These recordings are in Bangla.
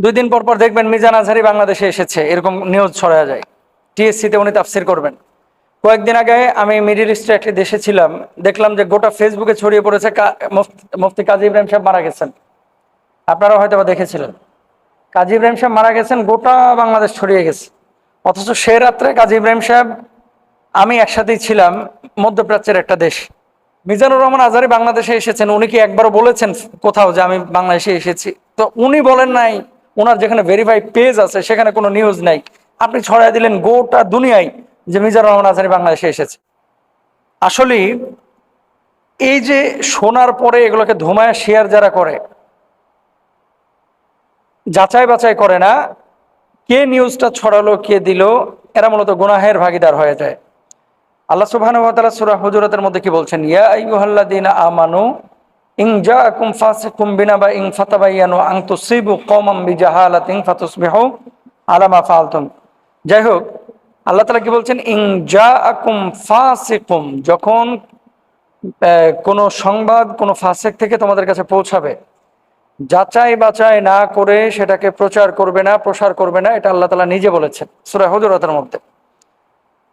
দুই দিন পর পর দেখবেন মিজান আজহারি বাংলাদেশে এসেছে। এরকম নিউজ ছড়া যায়। টিএসসিতে উনি তাফসির করবেন। কয়েকদিন আগে আমি মিডিল ইস্টে একটি দেশে ছিলাম। দেখলাম যে গোটা ফেসবুকে ছড়িয়ে পড়েছে মুফতি কাজী ইব্রাহিম সাহেব মারা গেছেন। আপনারা হয়তো বা দেখেছিলেন। কাজী ইব্রাহিম সাহেব মারা গেছেন, গোটা বাংলাদেশ ছড়িয়ে গেছে। অথচ সে রাত্রে কাজী ইব্রাহিম সাহেব, আমি একসাথেই ছিলাম, মধ্যপ্রাচ্যের একটা দেশ। মিজানুর রহমান আজারি বাংলাদেশে এসেছেন। উনি কি একবারও বলেছেন কোথাও যে আমি বাংলাদেশে এসেছি? তো উনি বলেন নাই ওনার যেখানে ভেরিফাই পেজ আছে, সেখানে কোনো নিউজ নাই। আপনি ছড়াই দিলেন গোটা দুনিয়ায় যে মিজানুর রহমান আজারি বাংলাদেশে এসেছে। আসলে এই যে শোনার পরে এগুলোকে ধুমায় শেয়ার যারা করে, যাচাই বাছাই করে না, কে নিউজটা ছড়ালো, কে দিল, এরা মূলত গুনাহের ভাগিদার হয়ে যায়। আল্লাহ সূরা হুজুরাতের মধ্যে কি বলছেন? ইয়া আমানু ইন জাআকুম ফাসিকুম বিনাবাইন ফাতাবায়ানু আন তুসিবু কওমান বিজাহালাতিন ফাতুসবিহু আলা মা ফাআলতুম। যাই হোক, আল্লাহ তাআলা কি বলছেন? ইন জাআকুম ফাসিকুম, যখন কোনো সংবাদ, কোনো ফাসিক থেকে তোমাদের কাছে পৌঁছাবে, যাচাই বাচাই না করে সেটাকে প্রচার করবে না, প্রসার করবে না, এটা আল্লাহ তাআলা নিজে বলেছেন, সূরা হুজুরাতের মধ্যে।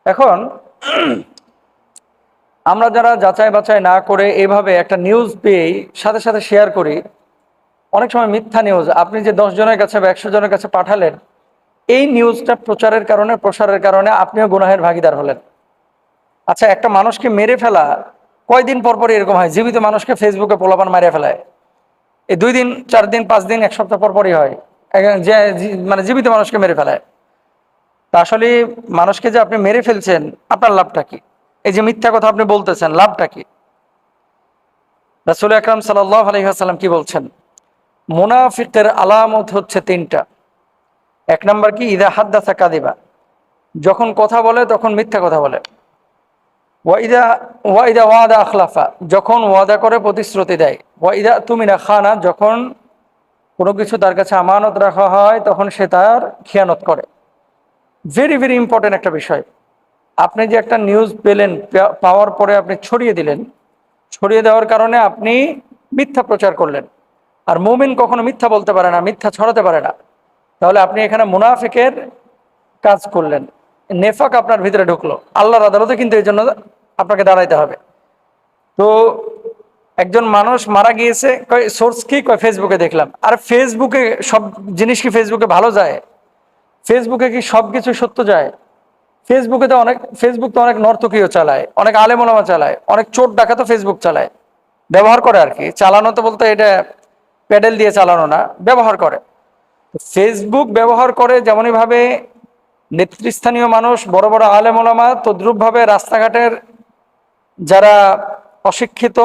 এখন আমরা যারা যাচাই বাছাই না করে এভাবে একটা নিউজ পেয়েই সাথে সাথে শেয়ার করি, অনেক সময় মিথ্যা নিউজ আপনি যে দশ জনের কাছে বা একশো জনের কাছে পাঠালেন, এই নিউজটা প্রচারের কারণে, প্রসারের কারণে আপনিও গুনাহের ভাগিদার হলেন। আচ্ছা একটা মানুষকে মেরে ফেলা, কয়দিন পর পর এরকম হয়? জীবিত মানুষকে ফেসবুকে পোলাপান মারে ফেলায়। এই দুই দিন, চার দিন, পাঁচ দিন, এক সপ্তাহ পর পরই হয়। যে- মানে জীবিত মানুষকে মেরে ফেলায়। তা আসলে মানুষকে যে আপনি মেরে ফেলছেন, আপনার লাভটা কি? এই যে মিথ্যা কথা আপনি বলতেছেন, লাভটা কি? রাসুল আকরাম আলহিহাসাল্লাম কি বলছেন? মুনাফিকের আলামত হচ্ছে তিনটা। এক নম্বর কি? ইদা হাদ্দাসা কাদিবা। যখন কথা বলে, তখন মিথ্যা কথা বলে। ওয়াইদা ওয়াইদা ওয়াদা আখলাফা। যখন ওয়াদা করে, প্রতিশ্রুতি দেয়। ওয়াইদা তুমি না খানা। যখন কোনো কিছু তার কাছে আমানত রাখা হয়, তখন সে তার খেয়ানত করে। ভেরি ভেরি ইম্পর্টেন্ট একটা বিষয়। আপনি যে একটা নিউজ পেলেন পাওয়ার পরে আপনি ছড়িয়ে দিলেন, ছড়িয়ে দেওয়ার কারণে আপনি মিথ্যা প্রচার করলেন। আর মুমিন কখনো মিথ্যা বলতে পারে না, মিথ্যা ছড়াতে পারে না। তাহলে আপনি এখানে মুনাফিকের কাজ করলেন। নেফাক আপনার ভিতরে ঢুকলো। আল্লাহর আদালতে কিন্তু এই জন্য আপনাকে দাঁড়াইতে হবে। তো একজন মানুষ মারা গিয়েছে, কয় সোর্স কি? কয় ফেসবুকে দেখলাম। আর ফেসবুকে সব জিনিস কি ফেসবুকে ভালো যায়? ফেসবুকে কি সব কিছু সত্য যায়? ফেসবুকে তো অনেক ফেসবুক তো অনেক নর্তকীয় চালায়, অনেক আলেমোলামা চালায়, অনেক চোর ডাকাতও ফেসবুক চালায়। ব্যবহার করে আর কি। চালানো তো বলতে এটা প্যাডেল দিয়ে চালানো না, ব্যবহার করে। ফেসবুক ব্যবহার করে যেমনইভাবে নেতৃস্থানীয় মানুষ, বড় বড় আলেমোলামা তদ্রুপভাবে রাস্তাঘাটের যারা অশিক্ষিত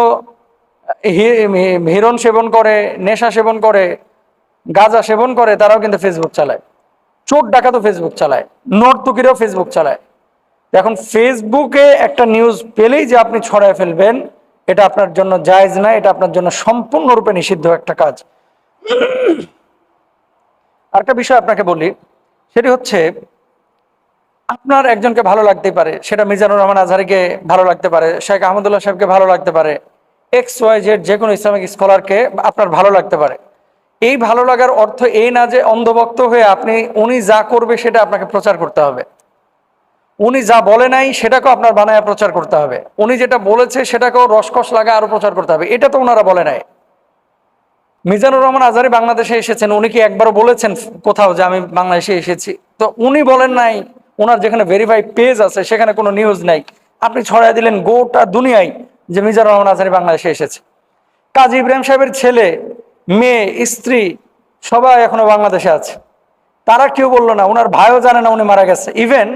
হিরণ সেবন করে, নেশা সেবন করে, গাঁজা সেবন করে, তারাও কিন্তু ফেসবুক চালায়। চোর ডাকাতও ফেসবুক চালায়, নর্তকীরাও ফেসবুক চালায়। এখন ফেসবুকে একটা নিউজ পেলেই যে আপনি ছড়ায় ফেলবেন, এটা আপনার জন্য জায়জ না, এটা আপনার জন্য সম্পূর্ণরূপে নিষিদ্ধ একটা কাজ। আরেকটা বিষয় আপনাকে বলি, সেটি হচ্ছে, আপনার একজনকে ভালো লাগতে পারে, সেটা মিজানুর রহমান আজহারিকে ভালো লাগতে পারে, শেখ আহমদুল্লাহ সাহেবকে ভালো লাগতে পারে এক্স ওয়াই জেড যে কোনো ইসলামিক স্কলারকে আপনার ভালো লাগতে পারে। এই ভালো লাগার অর্থ এই না যে অন্ধভক্ত হয়ে আপনি, উনি যা করবে সেটা আপনাকে প্রচার করতে হবে। উনি যা বলে নাই সেটাকেও আপনার বানায় প্রচার করতে হবে। উনি যেটা বলেছে সেটাকেও রসকস লাগা আরও প্রচার করতে হবে। এটা তো ওনারা বলে নাই। মিজানুর রহমান আজারি বাংলাদেশে এসেছেন, উনি কি একবারও বলেছেন কোথাও যে আমি বাংলাদেশে এসেছি? তো উনি বলেন নাই ওনার যেখানে ভেরিফাই পেজ আছে সেখানে কোনো নিউজ নাই। আপনি ছড়াই দিলেন গোটা দুনিয়ায় যে মিজানুর রহমান আজারি বাংলাদেশে এসেছে। কাজী ইব্রাহিম সাহেবের ছেলে মেয়ে, স্ত্রী, সবাই এখনও বাংলাদেশে আছে। তারা কেউ বলল না ওনার ভাইও জানে না উনি মারা গেছে। ইভেন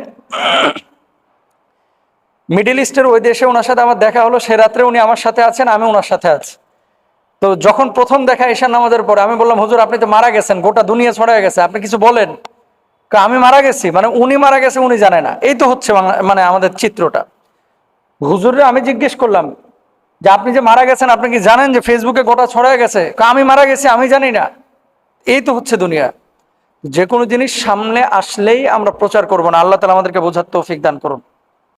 মিডিল ইস্টের ওই দেশে ওনার সাথে আমার দেখা হলো, সে রাত্রে উনি আমার সাথে আছেন, আমি ওনার সাথে আছি। তো যখন প্রথম দেখা ঈশান নামাজের পরে আমি বললাম, হুজুর, আপনি তো মারা গেছেন, গোটা দুনিয়া ছড়ায় গেছে, আপনি কিছু বলেন? আমি মারা গেছি মানে উনি মারা গেছে, উনি জানে না। এই তো হচ্ছে মানে আমাদের চিত্রটা। হুজুরে আমি জিজ্ঞেস করলাম যে আপনি যে মারা গেছেন, আপনি কি জানেন যে ফেসবুকে গোটা ছড়ায় গেছে? আমি মারা গেছি, আমি জানি না। এই তো হচ্ছে দুনিয়া। যে কোনো জিনিস সামনে আসলেই আমরা প্রচার করব না। আল্লাহ তালা আমাদেরকে বোঝার তৌফিক দান করুন।